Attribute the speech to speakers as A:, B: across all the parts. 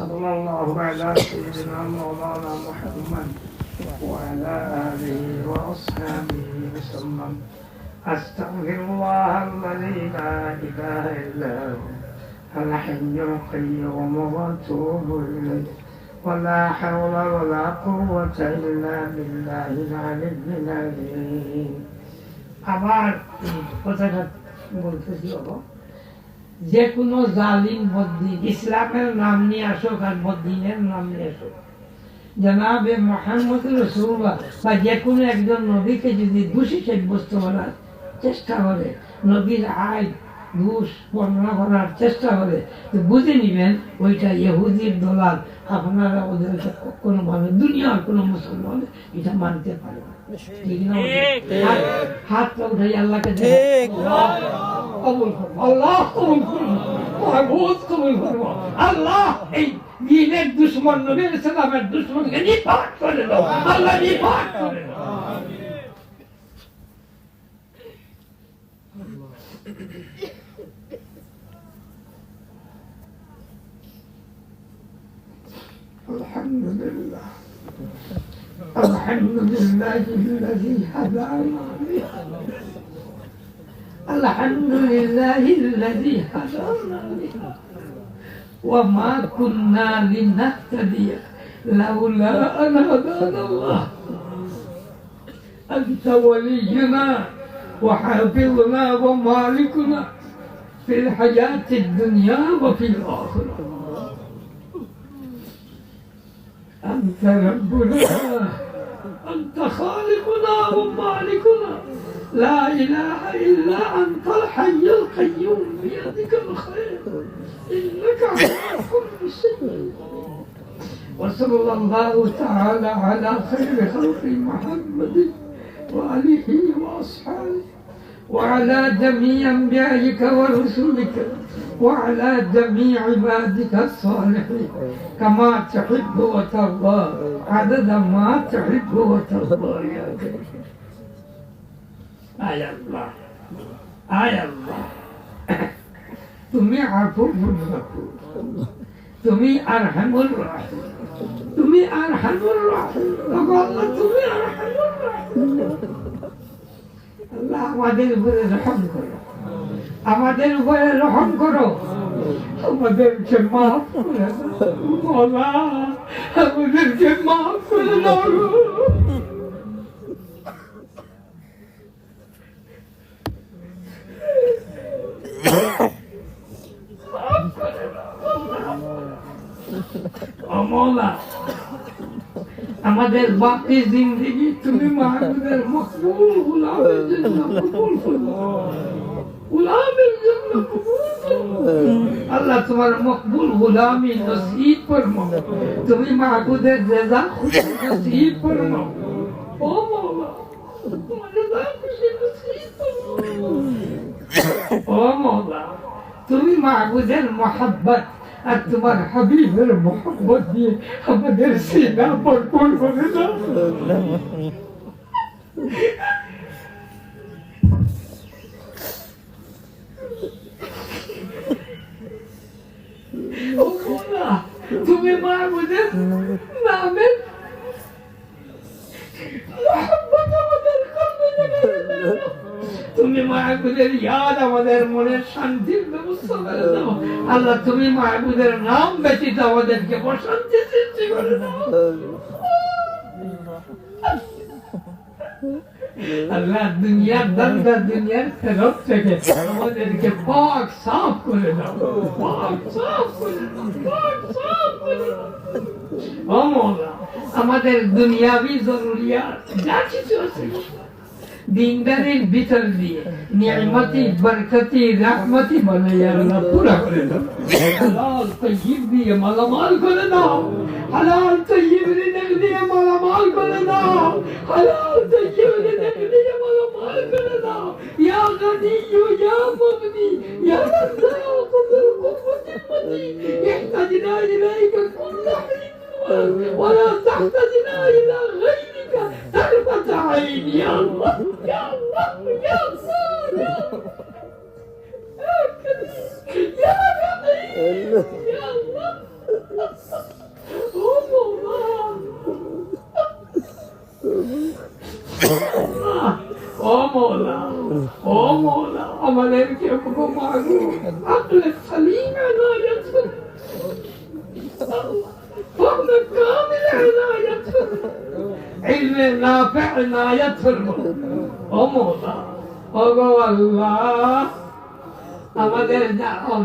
A: صلى الله على سيدنا مولانا محمد وعلى آله وأصحابه وسلم أستغفر الله الذي لا إله إلا هو الحي القيوم وأتوب إليه ولا حول ولا قوة إلا بالله العلي العظيم আবার কথাটা বলতেছি বাবা যে কোনো জালিম বদ্দিন ইসলামের নাম নিয়ে আসুক আর বদ্দিনের নাম নিয়ে আসুক। জানাবে মোহাম্মদ রসুল্লাহ বা যে কোনো একজন নবীকে যদি দোষী সাব্যস্ত করার চেষ্টা করে নবীর আয় ঘুষ বর্ণনা করার চেষ্টা করে তো বুঝে নিবেন ওইটা ইহুদির দলাল। আপনারা ওদের কোনোভাবে দুনিয়ার কোনো মুসলমান এটা মানতে পারে না। ঠিক না? হাত- হাতটা উঠাই আল্লাহকে। কবুল করবো আল্লাহ কবুল করবো মাহবুদ কবুল করবো আল্লাহ এই দিনের দুশ্মন নবীর সালামের দুশ্মনকে নিপাত করে দাও আল্লাহ নিপাত করে দাও الحمد لله الحمد لله الذي هدانا الحمد لله الذي هدانا وما كنا لنهتدي لولا أن هدانا الله. أنت ولينا وحافظنا ومالكنا في الحياة الدنيا وفي الآخرة. أنت ربنا أنت خالقنا ومالكنا. لا إله إلا أنت الحي القيوم بيدك الخير. إنك على كل شيء وصلى الله تعالى على خير خلق محمد وآله وأصحابه وعلى جميع أنبيائك ورسلك وعلى جميع عبادك الصالحين. كما تحب وترضى عدد ما تحب وترضى يا كريم আয় আল্লাহ তুমি আফুর তুমি আর হামুল তুমি আর হামুল আল্লাহ তুমি আর আল্লাহ আমাদের উপরে রহম করো। আমাদের উপরে রহম করো। আমাদেরকে মাফ করে দাও। আমাদেরকে মাফ করে আমাদের বাকি জিন্দগি তুমি মাহবুবের মকবুল গুলামের জন্য কবুল গুলামের জন্য আল্লাহ তোমার মকবুল গুলামি নসিব ফরমাও। তুমি মাহবুদের রেজা নসিব ফরমাও। ও মৌলা তোমার রেজা খুশি নসিব ফরমাও। ও মৌলা তুমি মাহবুদের মোহাব্বত আর তোমার হাবিবের মোহাম্মত দিয়ে আমাদের সিনা ভরপুর করে দাও তুমি মোহাম্মত আমাদের কলবে তুমি মাহবুদের ইয়াদ আমাদের মনের শান্তির আল্লাহ তুমি মাহবুদের নাম ব্যতীত আমাদেরকে প্রশান্তি সৃষ্টি করে আমাদের দুনিয়াবি জরুরিয়াত, যা কিছু আছে। દીનદારી ભીતર દીએ નિયમતી બરકતી રાહમતી મને યાર પૂરા કરે હલાલ તૈયબ દીએ માલા માલ કરે ના હલાલ તૈયબ રિઝક દીએ માલા માલ કરે ના હલાલ તૈયબ રિઝક દીએ માલા માલ કરે ના યા ગની યા મગની યા আমাদেরকে আকলে সালিমে হদায়ত فضل كامل عناية علم نافع عناية أم الله أبو الله আল্লাহ আমাদের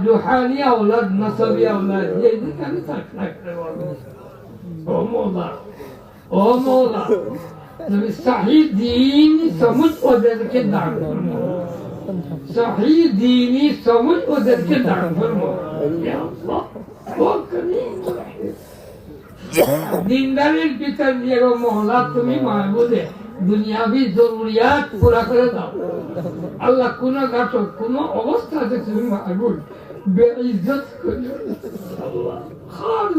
A: রুহানি আওলাদ নসবি আওলাদ যেখানে থাক না কেন ও মৌলা ও মৌলা তুমি সাহি দিন সমঝ ওদেরকে দান করবো সাহি দিনই সমঝ ওদেরকে দান করবো ইয়া আল্লাহ, ও করিম। দিনদারির পিছন দিয়ে গো মহলা তুমি মাহবুদে দুনিয়াবি জরুরিয়াত পুরা করে দাও। আল্লাহ কোন নাটক কোন অবস্থাতে তুমি মারবুল বেইজ্জত করিও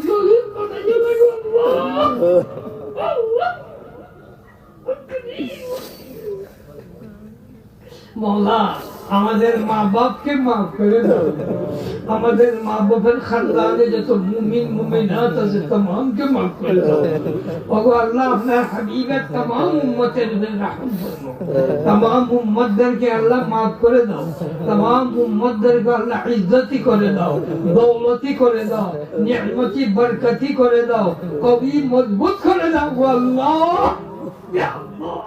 A: জলিল আল্লাহ। আল্লাহ। আমাদের মা বাপকে মাফ করে দাও। আমাদের মা বাপের খানদানে যত মুমিন, মুমিনাত আছে, তমামকে মাফ করে দাও। ওগো আল্লাহ, আপনার হাবিবের তমাম উম্মতের তমাম উম্মতদেরকে আল্লাহ মাফ করে দাও। তমাম উম্মতদেরকে আল্লাহ ইজ্জতি করে দাও, দৌলতি করে দাও, নিয়ামতি, বরকতি করে দাও, কবি মজবুত করে দাও আল্লাহ। يا الله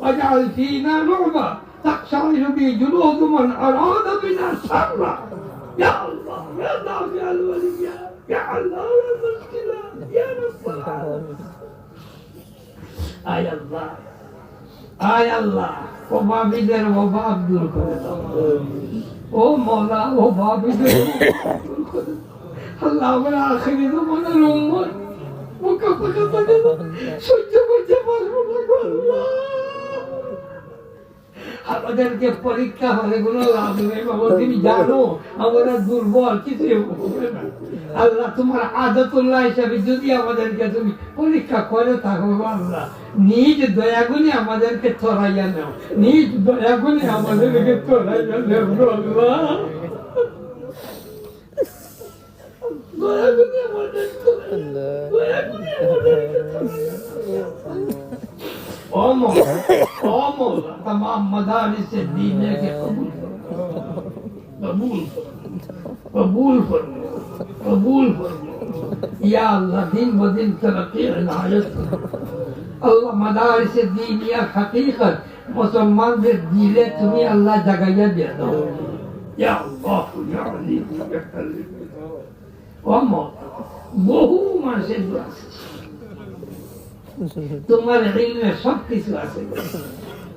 A: واجعل فينا نعمه تقشعر بي جلود من أراد بنا شرا يا الله يا دافع الولي يا علام المشكلة يا نصر آي الله আয় আল্লাহ ও বাবিদের অভাব দূর করে ও মলা ও বাবিদের আল্লাহ আমরা তো মনে উম্মত মুখে পাকা থাকে সহ্য করতে পারব না আল্লাহ আমাদেরকে পরীক্ষা হলে তুমি জানো, আমরা দুর্বল কিছু আল্লাহ, তোমার আদতুল্লাহ হিসাবে যদি আমাদেরকে তুমি পরীক্ষা করে থাকো, আল্লাহ, নিজ দয়াগুনি আমাদেরকে চড়াইয়া নাও, নিজ দয়াগুনি আমাদেরকে চড়াইয়া নেও, আল্লাহ। ও মা, ও तमाम मदारिस दीने के कबूल फरमा कबूल फरमा कबूल फरमा कबूल फरमा या अल्लाह दिन ब दिन तरक्की इनायत আল্লাহ মাদারিস দিনিয়া হাকিকত মুসলমানদের দিলে তুমি আল্লাহ জাগাইয়া দিয়ে দাও ইয়া আল্লাহ ইয়া আলী ইয়া কালিম ও মৌলা বহু মানুষের দোয়া আছে তোমার ইলমে সব কিছু আছে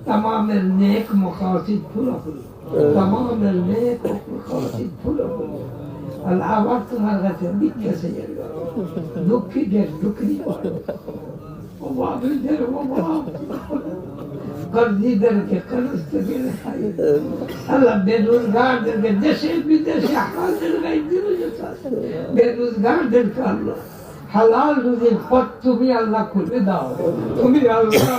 A: তামামের নেক মকাসিদ ফুলাফুল তামামের নেক মকাসিদ ফুলাফুল আল্লাহ আবার তোমার কাছে ভিক্ষা চেয়ে দুঃখীদের দুঃখী অভাবীদের অভাব কর্জিদেরকে কর্জ থেকে রেহাই আল্লাহ বেরোজগারদেরকে দেশে বিদেশে হাতের গায়ে দিল বেরোজগারদেরকে আল্লাহ হালাল রুজির পথ তুমি আল্লাহ খুলে দাও তুমি আল্লাহ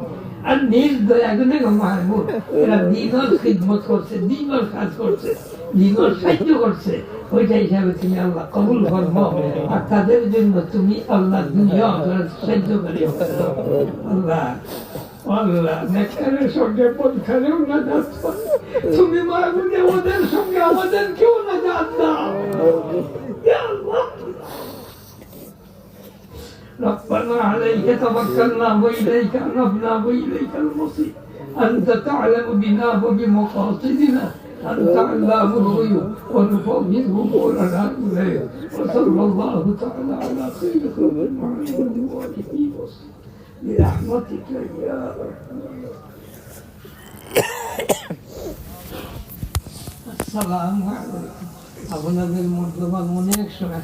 A: আর নিজ দয়া গুনে মাহবুব এরা দিনর খিদমত করছে দিনর কাজ করছে দিনর সাহায্য করছে। ওইটা হিসাবে তুমি আল্লাহ কবুল ফরমাও আর তাদের জন্য তুমি আল্লাহ দুনিয়া সাহায্য করে আল্লাহ আল্লাহ সঙ্গে তুমি মাহবুবে ওদের সঙ্গে আমাদেরকেও না যাত দাও ربنا عليك توكلنا وإليك أنبنا وإليك المصير أنت تعلم بنا وبمقاصدنا أنت علام الغيوب ونفوض أمورنا إليك وصلى الله تعالى على خير خلق محمد وآله وسلم برحمتك يا أرحم السلام عليكم আপনাদের মূল্যবান অনেক সময়